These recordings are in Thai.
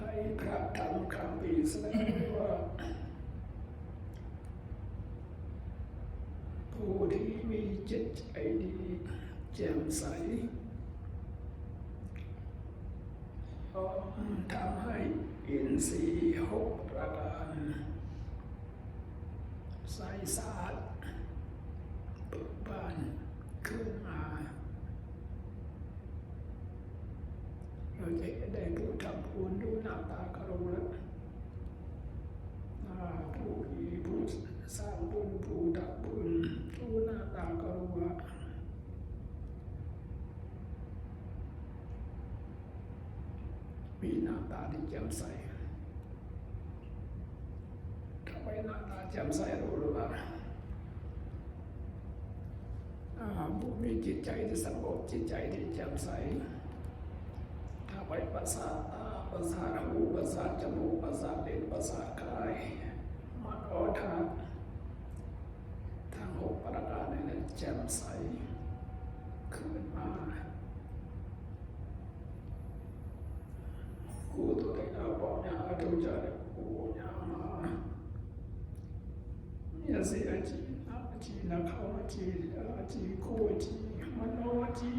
Nai pratam kambi selewa ผู้ที่มีจิตใจดีแจ่มใสทำให้อินทรีย์หกประการใสสะอาดเบิกบานขึ้นมา เราจะได้ผู้ทำบุญดูหน้าตากระรู้แล้วผู้ดีผู้สร้างบุญผู้ทำบุญดูหน้าตากระรู้ว่ามีหน้าตาที่แจ่มใสทำไมหน้าตาแจ่มใสรู้หรือเปล่าผู้มีจิตใจที่สงบจิตใจที่แจ่มใส ไปประสาทตาประสาทหูประสาทจมูกประสาทเลิ้นประสาทกายมันโอทางทางหกประการนี้นะแจ่มใสขึ้นมากูตัวเองเอาบอกเนี่ยดูจะได้กูเนี่ยมาเนี่ยสิอาจีอาจีนักเขาอาจีอาจีกูอาจี มันโออาจี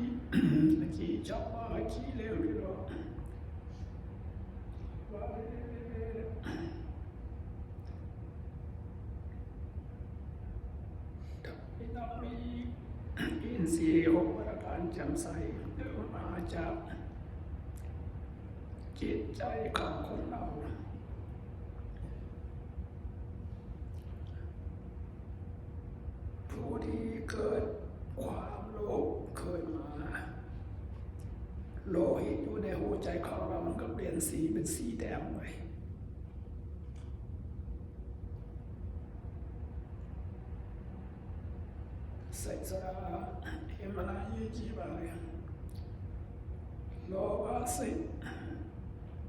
อาจีจับอาจีเร็วดีหรอไม่ต้องมีอินทรีย์หกประการจำใสเดินมาจากจิตใจของคนเราผู้ที่เกิด ความโลภเคยมาโลหิตอยู่ในหัวใจของเรามันก็เปลี่ยนสีเป็นสีแดงไปใส่สระเอมนายีจีบาเลยโลภะสิ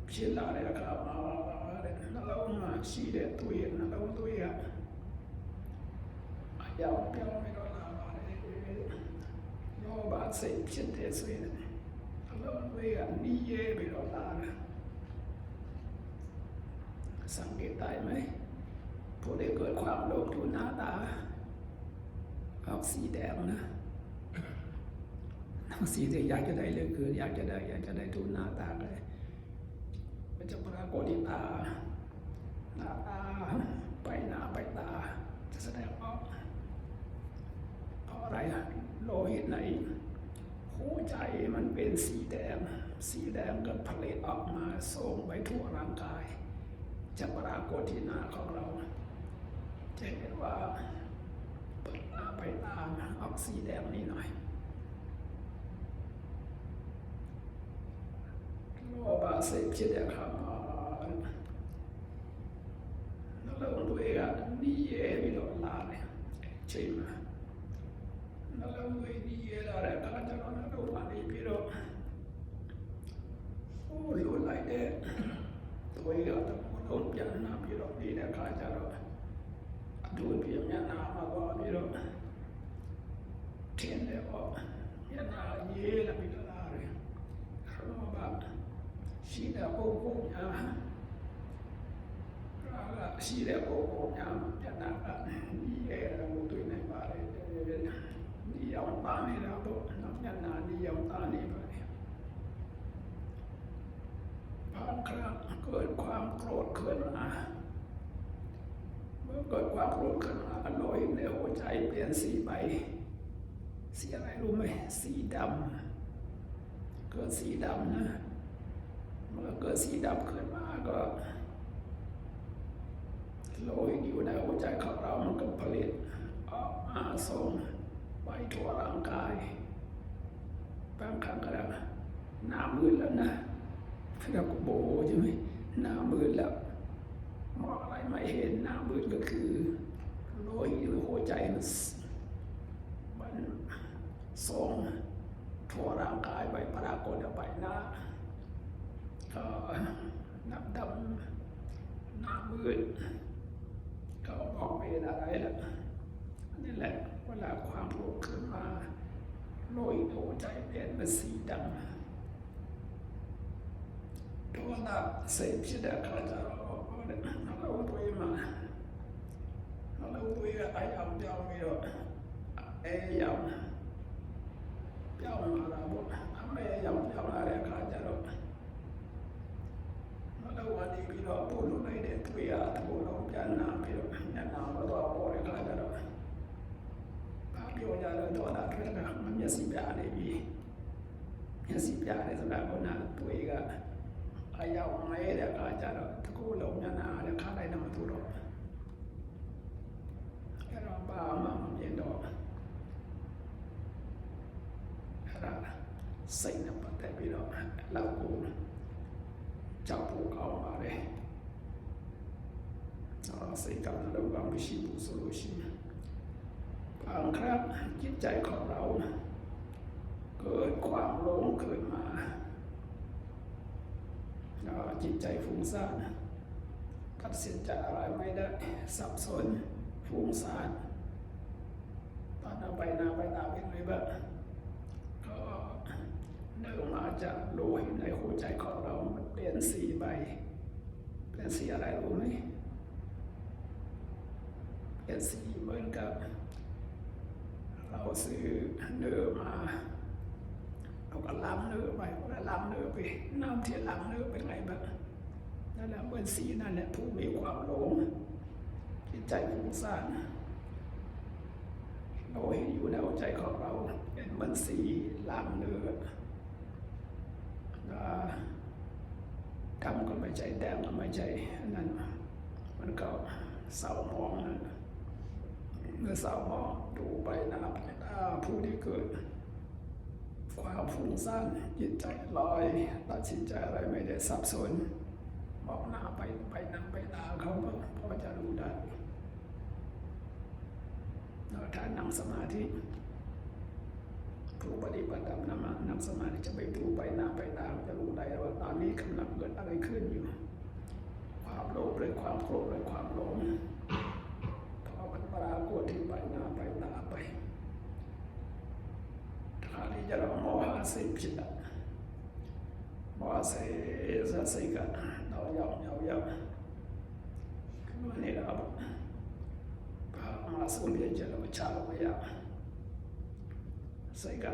พิลาเรกามาวาบาเรนลาอมาชีเดตุยนลาอุตุยะอะยาวเปียวไม่รู้ யோபாசை சித்தே சுயதனை அல்லவனுடைய அந்நியே விரோதாக สังเกตได้ไหมผู้ได้เกิดความโลภดูหน้าตาออกสีแดงนะทั้งสีที่อยากจะได้เลยคืออยากจะได้ อยากจะได้ดูหน้าตาเลยมันจะปรากฏที่ตาหน้าตาใบหน้าใบตาจะแสดงออก อะไรโลหิตไหน หัวใจมันเป็นสีแดง สีแดงก็ผลิตออกมาส่งไปทั่วร่างกาย จะปรากฏที่หน้าของเรา จะเห็นว่าเปิดตาไปตามออกสีแดงนี้หน่อยโลบาสิจิตเดคามอนนั่นแหละตัวเองอะนี่เอ๋ไม่ดนลาเลยใช่ไหม နှလုံးသွေးနီးရဲလာတဲ့အခါကျတော့နှလုံးကနေပြီးတော့ဟိုလိုလိုက်တဲ့သွေးကတော့လုံးပြန်လာပြီးတော့နေတဲ့အခါကျတော့အတူပြမျက်နှာမှာတော့ပြီးတော့ထင်းတယ်ပေါ့မျက်နှာရေးလာပြီးတော့လာတယ်လောဘရှိတဲ့ပုဂ္ဂိုလ်များရာကရှိတဲ့ပုဂ္ဂိုလ်များပြတ်တာကဒီရဲ့လို့တွေ့နိုင်ပါတယ်ဒီရောက်ပါနေတာ yawtani na bo ananya nani yawtani ไปบางครั้งเกิดความโกรธขึ้นมาเมื่อเกิดความโกรธขึ้นมาลอยในหัวใจเปลี่ยนสีไปสีอะไรรู้ไหมสีดำเกิดสีดำนะเมื่อเกิดสีดำขึ้นมาก็ลอยอยู่ในหัวใจของเรามันก็ผลิตออาส่ง ไปทั่วร่างกายบางครั้งก็แล้วหน้ามืดแล้วนะเราก็โบใช่ไหมหน้ามืดแล้วมองอะไรไม่เห็นหน้ามืดก็คือโลหิตหรือหัวใจมันสมันส่งทั่วร่างกายไปปรากฏเอาไปหน้าก็น้ำดำหน้ามืดก็มองไม่เห็นอะไรแล้ว นี่แหละเวลาความโกรธขึ้นมาโลหิตหัวใจเปลี่ยนเป็นสีดำ Tuolla seipsillä katsoo, halautui mä. Halautui ja ajam jalmio. Ei jam. Jalmara mun. Amme jam jalmara ja katsoo. Halautui niin pilo pulu neiden tuja pulu jännää pilo. Jännää on tuo puoli katsoo. Paljon jäädä tuolla kyllä. Mä miesin päälle vii. မျက်စိပြတယ်ဆိုတာကနာတွေ့ကအရောက်မဲတဲ့အခါကျတော့တကူလုံးမျက်နှာလည်းခါလိုက်တော့မသူတော့အဲ့တော့ဘာမှမမြင်တော့အဲ့ဒါစိတ်နဲ့ပတ်သက်ပြီးတော့လောက်ကိုကြောက်ဖို့ကောင်းပါတယ်အော်စိတ်ကလည်းတော့မရှိဘူးဆိုလို့ရှိရင် ဘางครั้งจิตใจของเรา เกิดความหลงเกิดมา จิตใจฟุ้งซ่านตัดสินใจอะไรไม่ได้สับสนฟุ้งซ่านตอนเอาไปนาไปตาเป็นไงบ้างก็เนื่องมาจากโลหิตในหัวใจของเรา มันเปลี่ยนสีไปเปลี่ยนสีอะไรรู้ไหมเปลี่ยนสีเหมือนกับ เราซื้อเนื้อมาเราก็ล้ำเนื้อไปเราล้ำเนื้อไป น้ำที่ล้ำเนื้อเป็นไงบ้างนั่นแหละเหมือนสีนั่นแหละผู้มีความหลงจิตใจฟุ้งซ่านเราเห็นอยู่ในหัวใจของเราเป็นเหมือนสีล้ำเนื้อดำก็ไม่ใช่แดงก็ไม่ใช่นั่นมันก็เศร้าหมองนั่น เมื่อเศร้าหมองดูไปหน้าไปตาผู้ที่เกิด ความฟุ้งซ่านจิตใจลอยตัดสินใจอะไรไม่ได้สับสนมองหน้าไปไปหน้าไปตาเขาก็พอจะรู้ได้แล้วถ้านั่งสมาธิผู้ปฏิบัติธรรมนำนั่งสมาธิจะไปดูไปหน้าไปตาจะรู้ได้ว่าตอนนี้กำลังเกิดอะไรขึ้นอยู่ ความโลภหรือความโกรธหรือความหลง တာကိုယ်ထိပိုင်နာပိုင်နာပိုင်ဒါလေးကြတော့မောဟစိတ်ဖြစ်တာမောဟစိတ်စစိတ်ကတော့ရောက်ရောက်ရောက်ကျွန်တော်နေတာပေါ့ဘာမှဆုံးပြကြတော့ချလို့မရစိတ်က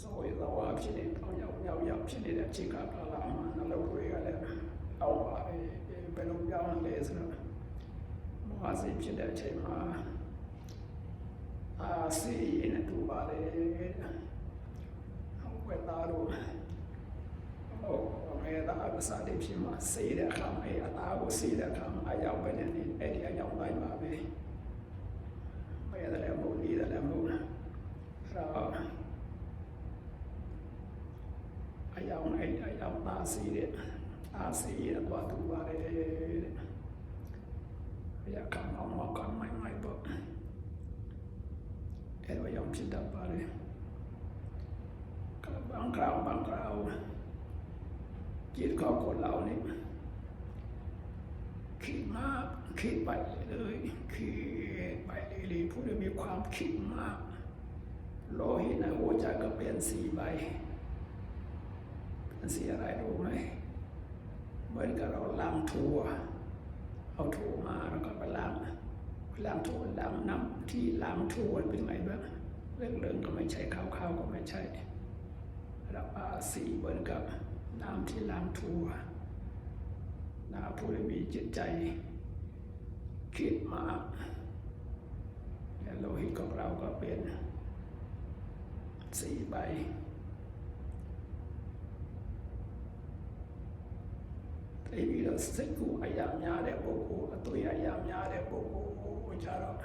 ဆိုရတော့အဖြစ်နေအောင်ရောက်ရောက်ရောက်ဖြစ်နေတဲ့အချိန်ကပါလာမှနှလုံးသွေးကလည်းအောက်ပါပဲဘယ်လိုပြောင်းလဲဆိုတော့ အာစီဖြစ်တဲ့အချိန်မှာအာစီရင်တူပါတယ်ဝေသားတို့ဟိုဝေသားအပစာတွေဖြစ်မှာစေတဲ့အခါမှာအသားကိုစေတဲ့အခါမှာအယောက်ပဲနဲ့အဲ့ဒီအယောက်တိုင်းပါပဲဝေသားလည်းမဟုတ်နေတယ်လည်းမဟုတ်လားအဲ့တော့အယောက်အဲ့အယောက်သားစေတဲ့အာစီရတော့သူပါတယ်တဲ့ อยากกำลังมาก่อนใหม่ๆปุ๊บเอ็ดว่ายอมชิดดับไปเลยบางคราวบางคราวจิตของคนเราเนี่ยคิดมากคิดไปเลยคิดไปเลยผู้ใดมีความคิดมากโลหิตในหัวใจก็เปลี่ยนสีไปเป็นสีอะไรรู้ไหมเหมือนกับเราล้างทั่ว เอาถั่วมาแล้วก็ไปล้างล้างถั่วล้างน้ำที่ล้างถั่วเป็นไงบ้างเรื่องเรื่องก็ไม่ใช่ข้าวข้าวก็ไม่ใช่แล้วอาสีเหมือนกับน้ำที่ล้างถั่วนาผู้ที่มีจิตใจคิดมากและโลหิตของเราก็เป็นสีใบ တိပြီးတော့စိတ်ကိုအယံများတဲ့ပုဂ္ဂိုလ်အတွေ့အယံများတဲ့ပုဂ္ဂိုလ်ကိုကြတော့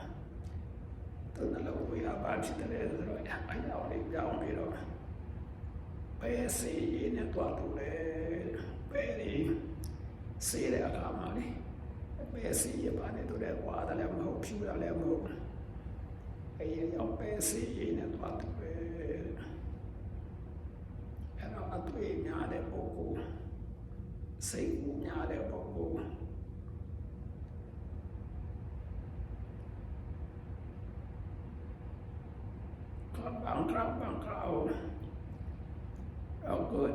သူနှလုံးသွေးကဘာဖြစ်တယ်ဆိုတော့အယောင်လေးပြောင်းပြီးတော့ဘယ်စီနဲ့တွားတူလဲဘယ်ဒီဆေးတဲ့အခါမှာလေပဲစီရပါနေတော့တဲ့ဝါတယ်လည်းမဟုတ်ဖြူတယ်လည်းမဟုတ်အဲ့ဒီရောက်ပဲစီရနေတော့တယ်အဲ့တော့အတွေ့များတဲ့ပုဂ္ဂိုလ် Senhora, vovô. Clown, clown, clown, งคราวเราเกิด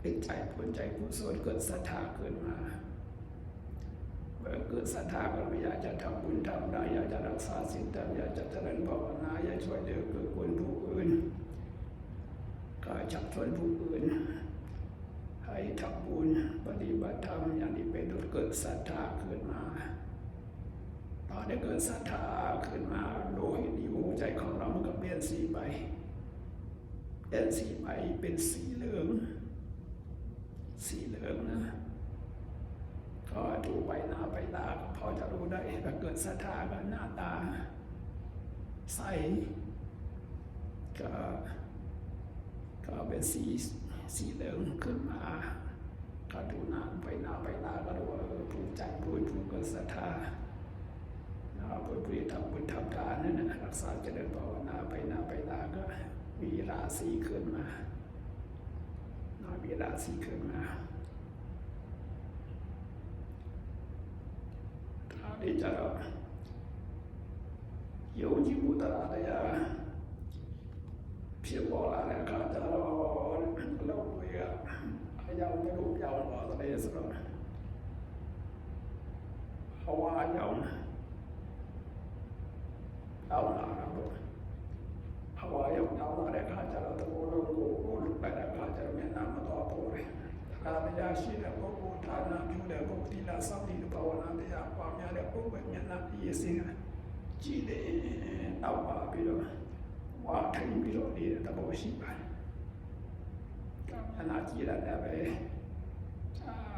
เป็นใจผลใจผู้ส่วนเกิดศรัทธาเกิดมาเมื่อเกิดศรัทธาก็อยากจะทำบุญทำได้อยากจะรักษาสิ่งต่อยากจะเจริญภาวนาอยากช่วยเหลือเกิดคนผู้อื่นก็จับชวนผู้อื่น ให้ทำบุญปฏิบัติธรรมอย่างนี้เป็นเกิดศรัทธาขึ้นมาตอนได้เกิดศรัทธาขึ้นมาโดยนิวใจของเรามันก็เปลี่ยนสีไปเป็นสีใบเป็นสีเหลือง สีเหลืองนะก็ดูใบหน้าใบตาพอจะรู้ได้ถ้าเกิดศรัทธาก็หน้าตา ใสก็ก็เป็นสี สีเหลืองขึ้นมาก็ดูหน้าไปหน้าไปหน้าก็ดูว่าภูมิใจผู้ผู้ก็เศรัทธาบุญบุญทำบุญทำทานนั่นนะรักษาเจริญภาวนาไปหน้าไปหน้าก็มีราศีขึ้นมาหน้ามีราศีขึ้นมาท่านี้จะเราโยจิมุตระเดียเพียงบอกอล้วนะไรับจะเรา လုံးတွေကအကြောင်းမျိုးပြောင်းသွားတယ်ဆိုတော့ဟဝါကြောင့်တောင်းလာတာပေါ့ဟဝါရောက်တောင်းလာတဲ့အခါကျတော့တဘောလုံးကိုကိုလူပိုက်တဲ့အခါကျတော့မျက်နှာမတော်ပေါ်တယ်ဒါတရားရှိတဲ့ပုဂ္ဂိုလ်ဌာနပြုတဲ့ပုဂ္ဂိုလ်သီလစောင့်တည်တဲ့ဘာဝနာတရားပွားများတဲ့ပုဂ္ဂိုလ်မျက်နှာရည်စင်ကြည်တယ်တောက်ပါပြီးတော့ဝါထိုင်ပြီးတော့နေတဲ့သဘောရှိပါတယ်။ ကမျက်နှာကြည်ရတယ်ပဲ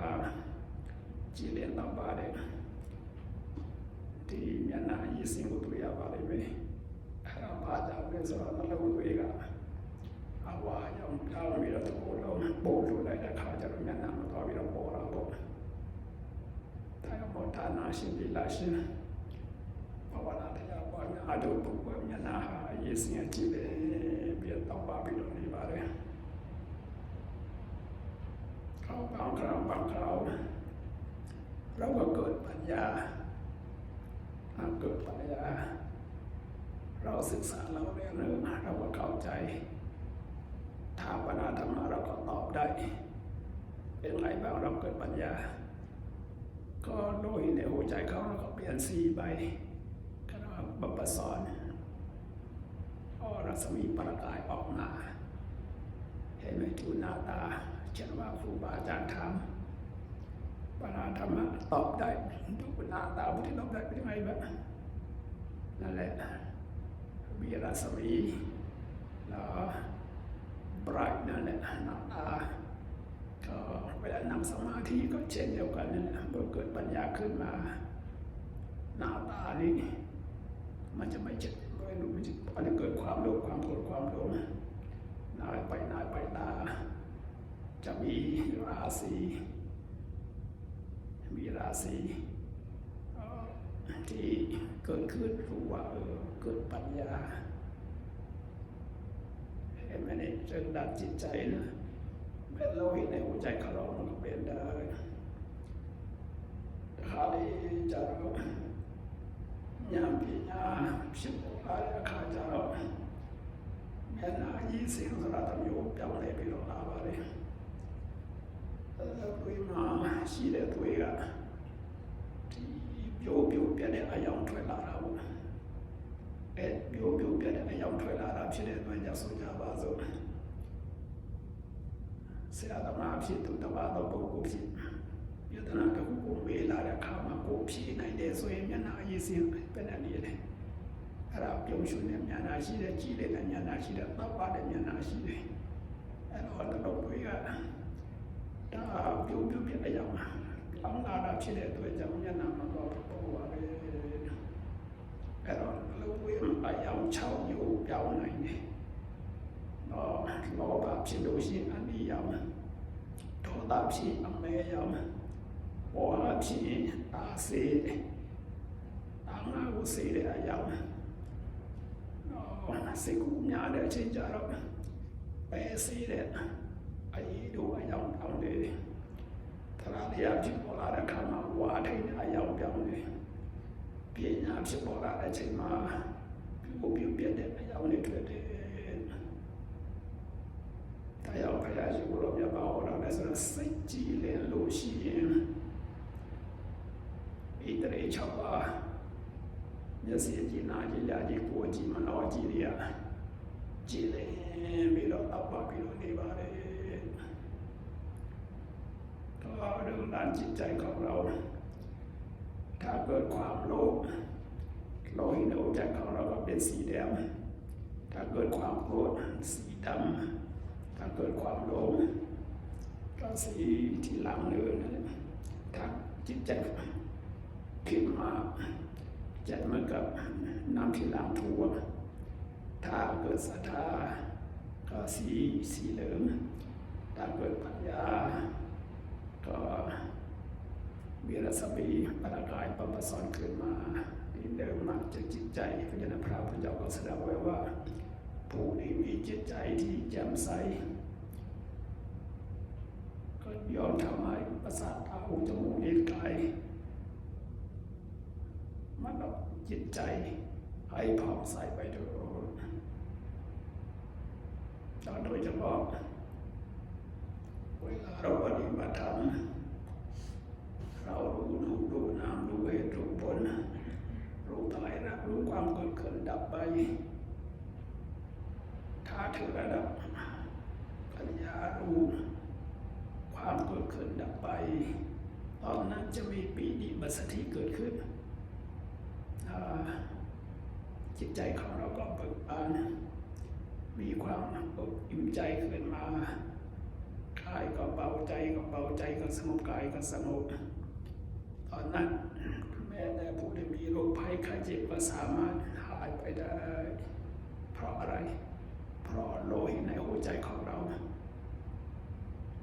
အာကြည်တယ်တော့ပါတယ်ဒီမျက်နှာရည်စင်ကိုတွေ့ရပါလိမ့်မယ်။အဲ့ဒါဘာကြောင့်လဲဆိုတော့နှလုံးသွေးကအဝါရောင်ပြောင်းပြီးတော့သဘောလုံးပို့လို့လိုက်တဲ့ခါကျတော့မျက်နှာမှာသွားပြီးတော့ပေါ်တာပေါ့။ဒါကြောင့်မောဌာနာရှင်ဒီလာရှင်ဘာဝနာတရားပွားများအတုပုဂ္ဂိုလ်မျက်နှာဟာအရေးစင်ကြည့်တယ်ပြီးတော့ပါပြီးတော့နေပါတယ်။ เขาปักเขาปักเขเราก็เกิดปัญญาเกิดปัญญา เราศึกษาเราเรียนรู้เราก็เข้าใจถามปัญหาธรรมะเราก็ตอบได้ เป็นไรบ้างเราเกิดปัญญา ก็ด้วยในหัวใจเขาเราก็เปลี่ยนสีไปก็บัพปสอนก็รัศมีประกายออกมา เห็นไหมจูนาตา เช่นว่าครูบาอาจารย์ถามปัญหาธรรมะตอบได้ดูหน้าตาพุทธิตอบได้เป็นยังไงบ้างนั่นแหละมีรัศมีแล้วบรายนั่นแหละหน้าตาก็เวลานั่งสมาธิก็เช่นเดียวกันนั่นแหละเมื่อเกิดปัญญาขึ้นมาหน้าตานี่มันจะไม่เจ็บไม่รู้มันจะมันจะเกิดความโลภความโกรธความหลงหน้าไปหน้าไปตา จะมีราศีมีราศีที่เกิดขึ้นรู้ว่าเออเกิดปัญญาเห็นไหมเนี่ยเรื่องด้านจิตใจนะเป็นอเราเห็นในหัวใจของเรามันเปลี่ยนได้คาลีจารุยามปีญาสิบหกล้านคาจารุแม่นายี่สิงสระตมโยจำอะไรไปหลงลาบาะไร ဝိမာရှိတဲ့သွေးကဒီပြိုးပြိုးပြတဲ့အယောင်ထွက်လာတာပေါ့အဲပြိုးပြိုးပြတဲ့အယောင်ထွက်လာတာဖြစ်တဲ့အတွက်ကြောင့်ဆိုကြပါစို့ဆရာသမားဖြစ်သူတပါတော့ပုဂ္ဂိုလ်ဖြစ်ယတနာတစ်ခုကိုမေးလာတဲ့အခါမှာကိုဖြေနိုင်တယ်ဆိုရင်မျက်နှာအရေးစင်းပဲနဲ့နေတယ်အဲ့ဒါပြုံးရှုနေမျက်နှာရှိတယ်ကြည်တယ်မျက်နှာရှိတယ်တောက်ပါတဲ့မျက်နှာရှိတယ်အဲ့တော့တလုံးတွေက ဒါပြုံးပြုံးပြတဲ့အယောင်လောင်းလာတာဖြစ်တဲ့အတွက်ကြောင့်မျက်နှာမှာတော့ပေါ်ပါလေအဲ့တော့လုံးဝအယောင်6မျိုးပြောင်းနိုင်တယ်တော့လောဘဖြစ်လို့ရှိရင်အနိယောင်ဒေါသဖြစ်အမဲယောင်ဘောဟာဖြစ်အာစေအာငါကိုစေတဲ့အကြောင်းအော်စေကူများတဲ့အချိန်ကြတော့ပဲစေတဲ့ အရေးတို့အကြောင်းတောင်းတယ်သရတရားဖြစ်ပေါ်လာတဲ့အခါမှာဝါထိန်အကြောင်းပြောင်းတယ်ပညာဖြစ်ပေါ်လာတဲ့အချိန်မှာပြုပြုပြတဲ့အကြောင်းတွေတွေ့တယ်တရားဘုရားရှင်ကိုတော့မြတ်ပါဟောတာလဲဆိုတော့စိတ်ကြည်လင်လို့ရှိရင်ဣတရေ၆ပါးမျက်စိကြည်နာကြည်လာကြည်ကိုယ်ကြည်မနောကြည်ရကြည်လင်ပြီးတော့အပ္ပပြီးတော့နေပါတယ် ก็ราเรื่องด้นจิตใจของเรา ถ้าเกิดความโลภโลหิตในหัวใจของเราก็เป็นสีแดงถ้าเกิดความโกรธสีดำถ้าเกิดความโลภก็สีที่หลังเลยนะถ้าจิตใจขึ้นมาจัดเหมือนกับน้ำที่หล้างทั่วถ้าเกิดศรัทธาก็สีสีเหลืองถ้าเกิดปัญญา ก็มีรัศมีประกายประสอนขึ้นมาเดิมมาจากจิตใจพระเจ้าพระพุทธเจ้าก็แสดงไว้ว่า ผู้ที่มีจิตใจที่แจ่มใสก็ยอมทำให้ประสาทตาหูจมูกลิ้นกายมันก็จิตใจให้ผ่องใสไปโดยโดยเฉพาะ เราปฏิบัติธรรมเรารู้รูปรู้นามรู้เหตุรู้ผลรู้ตายรับรู้ความเกิดขึ้นดับไปถ้าถึงระดับปัญญารู้ความเกิดขึ้นดับไปตอนนั้นจะมีปีติปัสสติเกิดขึ้นจิตใจของเราก็เบิกบานมีความอบอิ่มใจขึ้นมา กายก็เบาใจก็เบาใจก็สงบกายก็สงบตอนนั้นแม้แต่ผู้ที่มีโรคภัยไข้เจ็บก็สามารถหายไปได้ เพราะอะไร เพราะโลหิตในหัวใจของเรา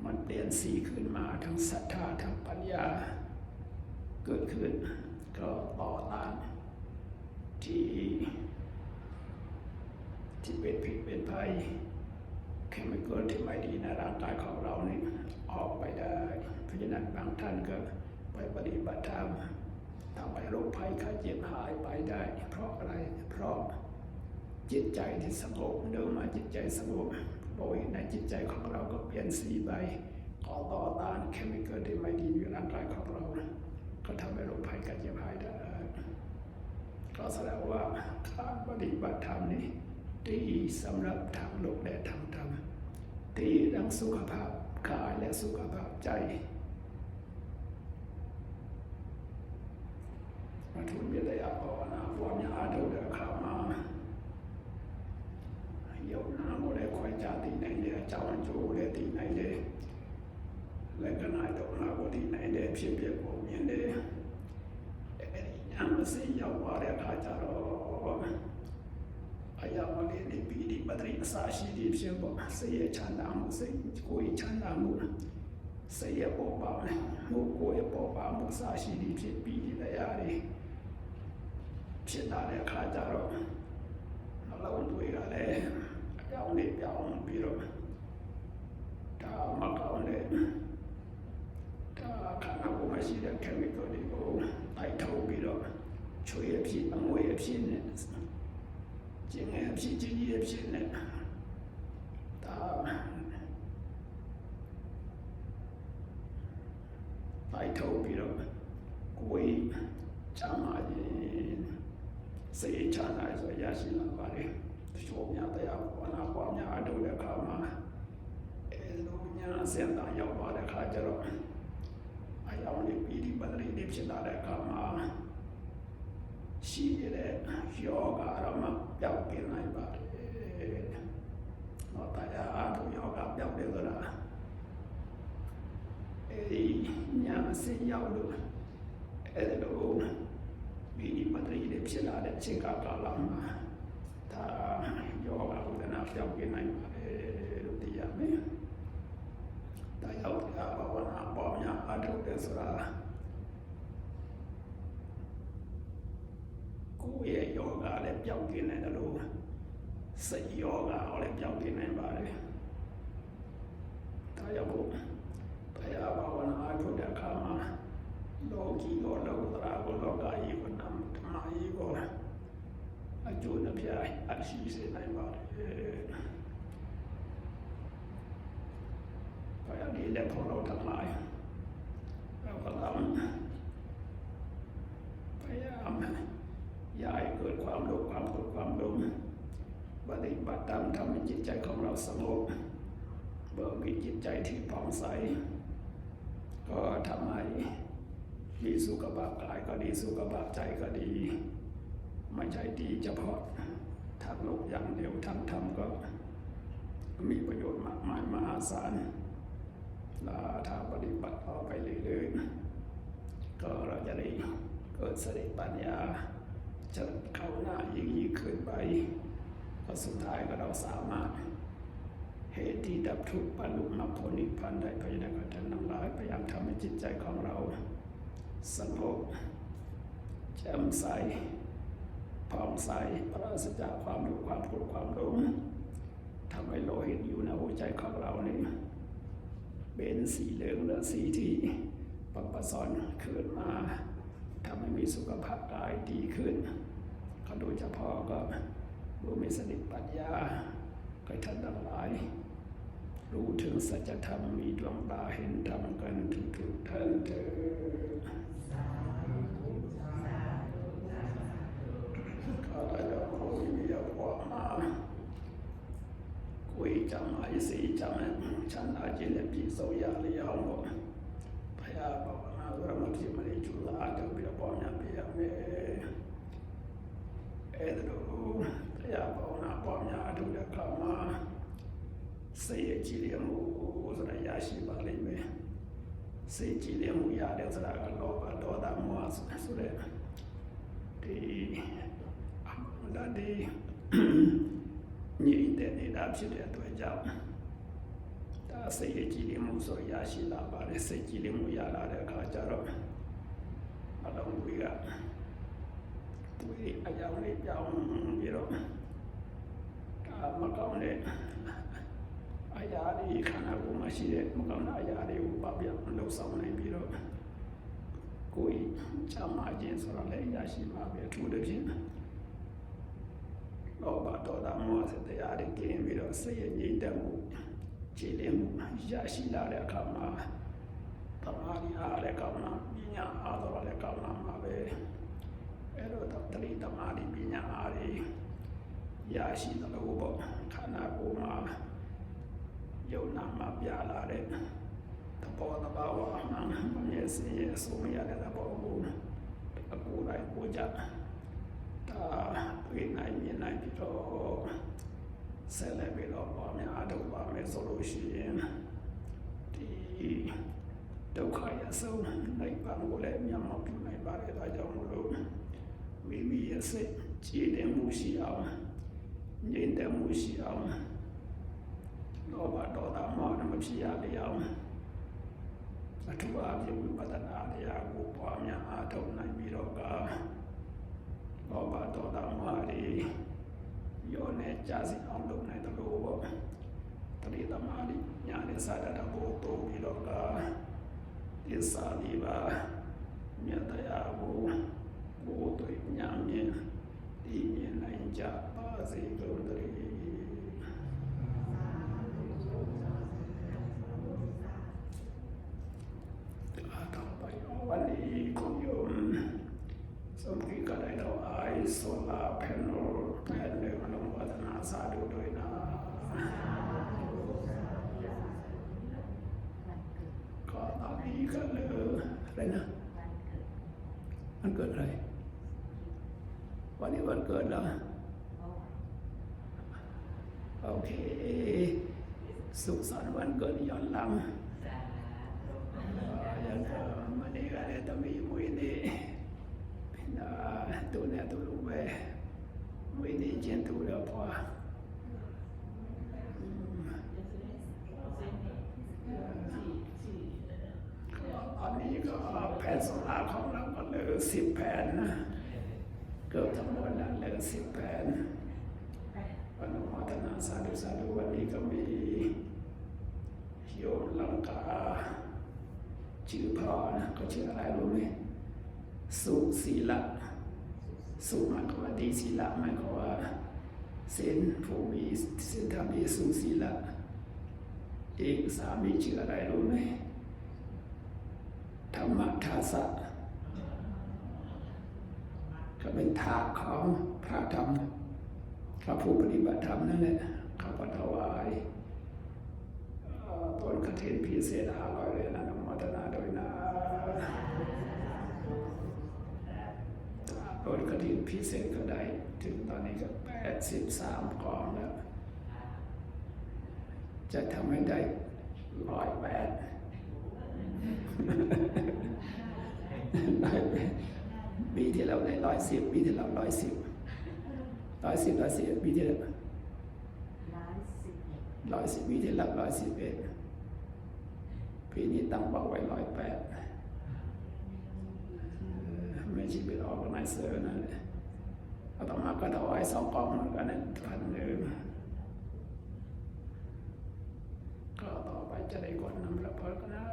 มันเปลี่ยนสีขึ้นมาทั้งศรัทธาทั้งปัญญา เกิดขึ้นก็ต่อต้านที่ที่เป็นผิดเป็นภัย เคมีคอลที่ไม่ดีในร่างกายของเรานี่ออกไปได้เพราะฉะนั้นบางท่านก็ไปปฏิบัติธรรมทำให้โรคภัยไข้เจ็บหายไปได้ เพราะอะไร เพราะจิตใจที่สงบเดิมมาจิตใจสงบโดยในจิตใจของเราก็เปลี่ยนสีไปต่อต่อต้านเคมีคอลที่ไม่ดีอยู่ในร่างกายของเรา ก็ทำให้โรคภัยไข้เจ็บหายได้ก็แสดงว่าการปฏิบัติธรรมนี่ ดีสำหรับทางโลกและทางธรรมดีทั้งสุขภาพกายและสุขภาพใจ มาทุนเบียดยาภาวนาความยาดูเดือข้ามาเยานาโมเลคอยจาตีไหนเดียเจ้าอันจูเลตีไหนเดียและก็นายดอกนาโกตีไหนเดียเพียงเพียงโอเมียนเดียยังมาสิยาวาเรียกาจารอ အရာဝလေးတွေပြီးဒီပတ္တိအစာရှိတွေဖြစ်ပေါ်စိတ်ရချမ်းသာမှုစိတ်ကိုယ်ချမ်းသာမှုစိတ်ရပေါ်ပါမှုကိုယ်ရပေါ်ပါမှုအစာရှိတွေဖြစ်ပြီးဒီနေရာတွေဖြစ်လာတဲ့အခါကျတော့နှလုံးသွေးကလည်းအကြောင်းလေးပြောင်းပြီးတော့ဒါမကောင်းတဲ့ဒါခန္ဓာကိုယ်မှာရှိတဲ့ chemical တွေကိုပိုက်ထုတ်ပြီးတော့ချွေအဖြစ်အမွေအဖြစ်နဲ့ ကျင်းအဖြစ်ကြီးကြီးအဖြစ်နဲ့ဒါတိုက်ထုတ်ပြီးတော့ကိုယ်ချမ်းသာခြင်းစိတ်ချမ်းသာဆိုရရှိလာပါတယ်တချို့များတရားဘာနာပွားများအထုတ်တဲ့အခါမှာအဲလိုညာစင်တာရောက်သွားတဲ့အခါကျတော့အယောင်လေးပြီးဒီပဒရီလေးဖြစ်လာတဲ့အခါမှာ ရှိနေတဲ့ယောဂအရမပျောက်ပြနိုင်ပါတယ်။တော့တရားအထုတ်ယောဂပျောက်တယ်ဆိုတာအဲဒီညာစင်ရောက်လို့အဲလိုမိဒီပတ္တိတွေဖြစ်လာတဲ့အချိန်ကာလမှာဒါယောဂဝဒနာပြောင်းပြနိုင်ပါတယ်လို့သိရမယ်။ဒါရောက်တာဘာဝနာပေါ်များအထုတ်တယ်ဆိုတာ ကိုယ့်ရဲ့ယောဂလည်းပျောက်ကင်းနိုင်တယ်လို့စိတ်ယောဂလည်းပျောက်ကင်းနိုင်ပါတယ်။ဒါကြောင့်ဘုရားဘာဝနာအားထုတ်တဲ့အခါမှာလောကီရောလောကရာကိုလောကီကိုနမ်ဓမ္မီကိုအကျိုးနှပြအရှိစေနိုင်ပါတယ်။ဘုရားဒီလက်ဖို့တော့တမိုင်းလောကလာဘုရား อย่าให้เกิดความโลภความโกรธความหลงปฏิบัติตามทำให้จิตใจของเราสงบเบิกมีจิตใจที่ผ่องใส ก็ทำให้มีสุขภาพกายก็ดีสุขภาพใจก็ดี ไม่ใช่ดีเฉพาะทางโลกอย่างเดียวทางธรรมก็ มีประโยชน์มากมายมหาศาลละถ้าปฏิบัติต่อไปเรื่อยๆก็เราจะได้เกิดสติปัญญา จะเข้าหน้ายิ่งยิ่งขึ้นไปก็สุดท้ายก็เราสามารถ เหตุที่ดับทุกข์บรรลุมรรคผลนิพพานได้ภายในกฐานทั้งหลายพยายามทำให้จิตใจของเราสงบแจ่มใสผ่องใสปราศจากความโลภความโกรธความหลงทำให้โลหิตอยู่ในหัวใจของเรานี่เป็นสีเหลืองและสีที่ปรับประสอนขึ้นมา ทำให้มีสุขภาพกายดีขึ้นก็โดยเฉพาะก็รู้มีสติทปัญญาให้ท่านทั้งหลาย รู้ถึงสัจธรรมมีดวงตาเห็นธรรมกันทุกๆท่านเถิดข้าพเจ้าขอวิญญาณความมาคุยจำไอ้สีจำฉันอาจิเลปีโสยาลียองก็พยาบาน ဝရမတိမလေးကျူလာတောက်ပြီးတော့ပေါင်းရပြရမယ်အဲ့ဒါလိုတရားပေါင်းတာပေါင်းရအထုတဲ့ခါမှာစိတ်ရဲ့ကြည်လင်မှုဆိုတာရရှိပါလိမ့်မယ်စိတ်ကြည်လင်မှုရတဲ့ဆိုတာကလောဘဒေါသမောဟဆိုတဲ့ဒီအမှန်တရားညစ်တဲ့နေတာဖြစ်တဲ့အတွက်ကြောင့် ဒါစိတ်ရဲ့ကြည်လျက်မှုဆိုရရှိလာပါတယ်စိတ်ကြည်လျက်မှုရလာတဲ့အခါကျတော့အလုံးကြီးကဒီအကြောင်းလေးပြောင်းပြီးတော့ဒါမကောင်းတဲ့အရာတွေခန္ဓာကိုယ်မှာရှိတဲ့မကောင်းတဲ့အရာတွေကိုပပြလှုပ်ဆောင်နိုင်ပြီးတော့ကိုယ်ချမ်းသာခြင်းဆိုတာလည်းရရှိမှာပဲအထူးသဖြင့်လောဘဒေါသမောဟစတရားတွေကင်းပြီးတော့စိတ်ရဲ့ငြိမ်သက်မှု ကြည်လင်မှုရရှိလာတဲ့အခါမှာတမာရီအားလည်းကောင်းလာပညာအားတော့လည်းကောင်းလာမှာပဲအဲ့တော့တတိတမာတိပညာအားတွေရရှိသလိုပေါ့ခန္ဓာကိုယ်မှာယုံနာမှာပြလာတဲ့သဘောတဘာဝမှမမြဲစင်ရဲ့အဆုံးရတဲ့သဘောကိုအကူလိုက်ကိုကြဒါတွေ့နိုင်မြင်နိုင်ပြီးတော့ ဆက်လက်ပြီးတော့ပေါ့များအထုတ်ပါမယ်ဆိုလို့ရှိရင်ဒီဒုက္ခရဆုံးနိုင်ပါကိုလည်းမျက်မှောက်ပြုနိုင်ပါတယ်ဒါကြောင့်မလို့မိမိရဲ့စိတ်ကြည်တယ်မှုရှိအောင်ငြိမ်တယ်မှုရှိအောင်လောဘဒေါသမောဟမဖြစ်ရလေအောင်အထူးအပြည့်ဝိပဿနာတရားကိုပွားများအားထုတ်နိုင်ပြီးတော့ကလောဘဒေါသမောဟတွေ ရောနေကြစီအောင်လုပ်နိုင်တယ်လို့ပေါ့တတိသမารိညာနဲ့စာရတာကိုတိုးပြီးတော့ကဒီစာလီပါမြတ်တရားကိုဘိုးတွေညာမြင်ဒီမြင်နိုင်ကြပါစေကုန်သတ สุขสันต์วันเกิดย้อนหลังย้อนหลังวันนี้ก็ได้ต้องมีมวยนี่นะตัวเนี่ยตัวรู้ไปมวยนี่เจนตัวเดียวพออันนี้ก็แผ่นโซลาของเราก็เหลือสิบแผ่นนะเกือบทั้งหมดสิบแปดอนุโมทนาสาธุสาธุวันนี้ก็มี โยมลังกาชื่อพ่อนะก็ชื่ออะไรรู้ไหมสุศีละสุหมายความว่าดีศีละหมายความว่าเส้นผู้มีเส้นธรรมมีสุศีละอีกสามีชื่ออะไรรู้ไหมธรรมทาสะก็เป็นทาของพระธรรมพระผู้ปฏิบัติธรรมนั่นแหละข้าพเจ้าถวาย เอ่อต้นกระถินพิเศษห้าร้อยเลยนะนุโมทนาโดยนะต้นกระถินพิเศษก็ได้ ถึงตอนนี้ก็แปดสิบสามกองแล้ว จะทำให้ได้ร้อยแปดได้ไหมปีที่เราได้ร้อยสิบปีที่เราร้อยสิบร้อยสิบร้อยสิบปีที่แล้วร้อยสิบเอ็ดร้อยสิบปีที่แล้วร้อยสิบเอ็ด ปีนี้ตั้งเป้าไว้ร้อยแปดไม่ใช่เป็นออกไนเซอร์นั่นแหละเอาต่อมาก็ถวายสองกองเหมือนกันนั่นพันหนึ่งก็ต่อไปจะได้กดน้ำพระพรก็นะ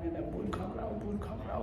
มีแต่บุญของเราบุญของเรา